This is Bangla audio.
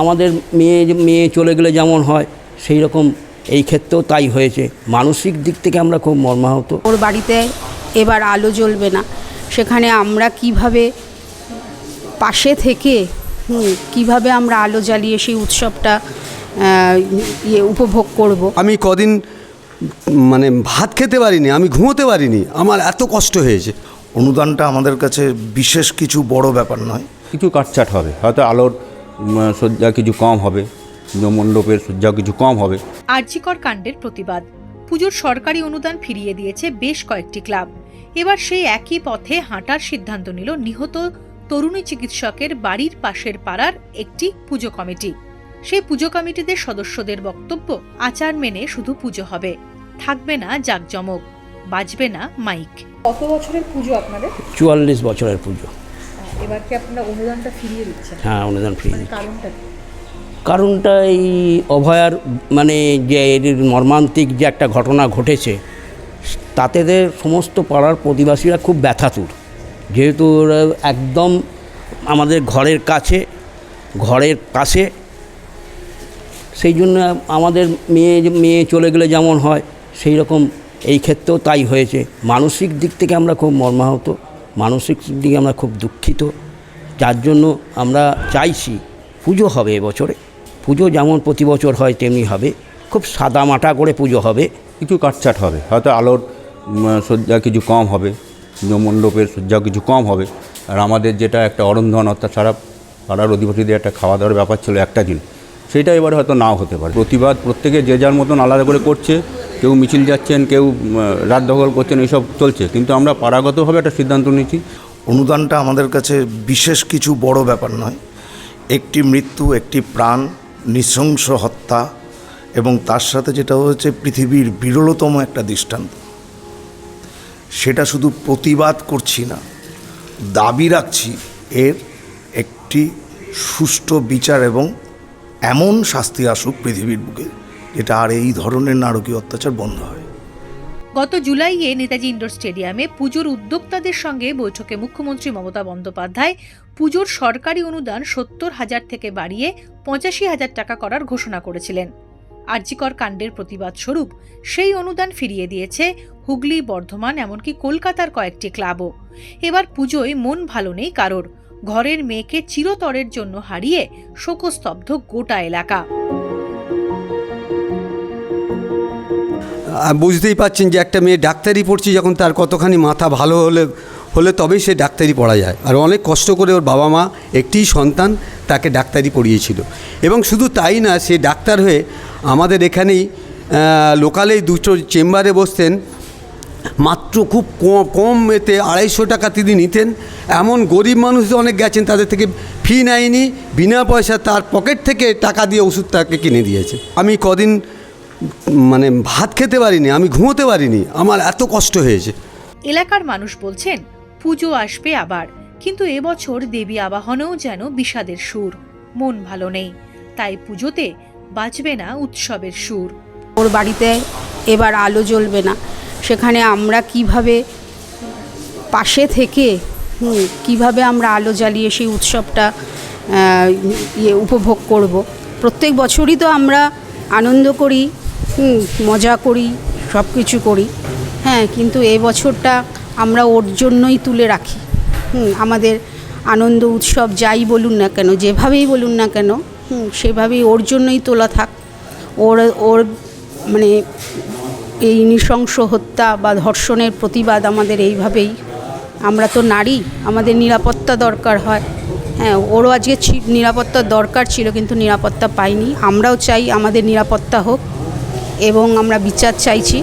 আমাদের মেয়ে মেয়ে চলে গেলে যেমন হয় সেই রকম এই ক্ষেত্রেও তাই হয়েছে। মানসিক দিক থেকে আমরা খুব মর্মাহত। ওর বাড়িতে এবার আলো জ্বলবে না। সেখানে আমরা কীভাবে পাশে থেকে কীভাবে আমরা আলো জ্বালিয়ে সেই উৎসবটা ইয়ে উপভোগ করব? আমি কদিন মানে ভাত খেতে পারিনি আমি ঘুমোতে পারিনি। আমার এত কষ্ট হয়েছে। অনুদানটা আমাদের কাছে বিশেষ কিছু বড় ব্যাপার নয়। কিছু কাটছাট হবে। হয়তো আলোর সজ্জা কিছু কম হবে। মণ্ডপের সজ্জা কিছু কম হবে। আরজিকর কাণ্ডের প্রতিবাদ। পুজোর সরকারি অনুদান ফিরিয়ে দিয়েছে বেশ কয়েকটি ক্লাব। এবার সেই একই পথে হাঁটার সিদ্ধান্ত নিল নিহত তরুণী চিকিৎসকের বাড়ির পাশের পাড়ার একটি পুজো কমিটি। সেই পুজো কমিটিদের সদস্যদের বক্তব্য আচার মেনে শুধু পুজো হবে। থাকবে না জাঁকজমক বাজবে না মাইক। কত বছরের পুজো আপনাদের? চুয়াল্লিশ বছরের পুজো। এবার কি আপনারা অনুদানটা ফিরিয়ে দিচ্ছেন? হ্যাঁ অনুদান ফ্রি মানে কারণটা কারণটা এই অভয়ার মানে যে এর মর্মান্তিক যে একটা ঘটনা ঘটেছে তাতে সমস্ত পাড়ার প্রতিবাসীরা খুব ব্যথাতুর। যেহেতু একদম আমাদের ঘরের কাছে ঘরের পাশে সেই জন্য আমাদের মেয়ে মেয়ে চলে গেলে যেমন হয় সেই রকম এই ক্ষেত্রেও তাই হয়েছে। মানসিক দিক থেকে আমরা খুব মর্মাহত। মানসিক দিকে আমরা খুব দুঃখিত। যার জন্য আমরা চাইছি পুজো হবে এবছরে। পুজো যেমন প্রতি বছর হয়, তেমনি হবে। খুব সাদা মাটা করে পুজো হবে। কিছু কাটছাট হবে। হয়তো আলোর সজ্জা কিছু কম হবে মণ্ডপের সজ্জা কিছু কম হবে। আর আমাদের যেটা একটা অরন্ধন, অর্থাৎ সারা পাড়ার অধিবাসীদের একটা খাওয়া দাওয়ার ব্যাপার ছিল একটা দিন। সেটা এবার হয়তো নাও হতে পারে। প্রতিবাদ প্রত্যেকে যে যার মতন আলাদা করে করছে, কেউ মিছিল যাচ্ছেন, কেউ রাত দখল করছেন, এইসব চলছে। কিন্তু আমরা পারাগতভাবে একটা সিদ্ধান্ত নিয়েছি। অনুদানটা আমাদের কাছে বিশেষ কিছু বড় ব্যাপার নয়। একটি মৃত্যু, একটি প্রাণ, নৃশংস হত্যা এবং তার সাথে যেটা হচ্ছে পৃথিবীর বিরলতম একটা দৃষ্টান্ত। সেটা শুধু প্রতিবাদ করছি না, দাবি রাখছি এর একটি সুষ্ঠু বিচার এবং এমন শাস্তি আসুক পৃথিবীর বুকে, যেটা আর এই ধরনের নারকীয় অত্যাচার বন্ধ হয়। গত জুলাইয়ে নেতাজি ইন্ডোর স্টেডিয়ামে পুজোর উদ্যোক্তাদের সঙ্গে বৈঠকে মুখ্যমন্ত্রী মমতা বন্দ্যোপাধ্যায় পুজোর সরকারি অনুদান সত্তর হাজার থেকে বাড়িয়ে পঁচাশি হাজার টাকা করার ঘোষণা করেছিলেন। আরজিকর কাণ্ডের প্রতিবাদ স্বরূপ সেই অনুদান ফিরিয়ে দিয়েছে হুগলি, বর্ধমান, এমনকি কলকাতার কয়েকটি ক্লাবও। এবার পুজোয় মন ভালো নেই কারোর। ঘরের মেয়েকে চিরতরের জন্য হারিয়ে শোকস্তব্ধ গোটা এলাকা। বুঝতেই পাচ্ছেন যে একটা মেয়ে ডাক্তারি পড়ছে যখন তার কতখানি মাথা ভালো হলে হলে তবেই সে ডাক্তারি পড়া যায়। আর অনেক কষ্ট করে ওর বাবা মা একটিই সন্তান তাকে ডাক্তারি পড়িয়েছিল। এবং শুধু তাই না, সে ডাক্তার হয়ে আমাদের এখানেই লোকালেই দুটো চেম্বারে বসতেন মাত্র খুব কম এতে আড়াইশো টাকা তিনি নিতেন। এমন গরিব মানুষ অনেক গেছেন তাদের থেকে ফি নেয়নি বিনা পয়সা তার পকেট থেকে টাকা দিয়ে ওষুধ তাকে কিনে দিয়েছে। আমি কদিন মানে ভাত খেতে পারিনি আমি ঘুমোতে পারিনি আমার এত কষ্ট হয়েছে। এলাকার মানুষ বলছেন পুজো আসবে আবার কিন্তু এবছর দেবী আবাহনেও যেন বিষাদের সুর মন ভালো নেই। তাই পুজোতে বাজবে না উৎসবের সুর। ওর বাড়িতে এবার আলো জ্বলবে না। সেখানে আমরা কীভাবে পাশে থেকে কীভাবে আমরা আলো জ্বালিয়ে সেই উৎসবটা ইয়ে উপভোগ করব। প্রত্যেক বছরই তো আমরা আনন্দ করি মজা করি সব কিছু করি। হ্যাঁ কিন্তু এই বছরটা আমরা ওর জন্যই তুলে রাখি। হুম, আমাদের আনন্দ উৎসব যাই বলুন না কেন যেভাবেই বলুন না কেন হুম, সেভাবেই ওর জন্যই তোলা থাক। ওর ওর মানে এই নৃশংস হত্যা বা ধর্ষণের প্রতিবাদ আমাদের এইভাবেই। আমরা তো নারী, আমাদের নিরাপত্তা দরকার হয়। হ্যাঁ ওরও আজকে নিরাপত্তা নিরাপত্তার দরকার ছিল কিন্তু নিরাপত্তা পাইনি। আমরাও চাই আমাদের নিরাপত্তা হোক এবং আমরা বিচার চাইছি।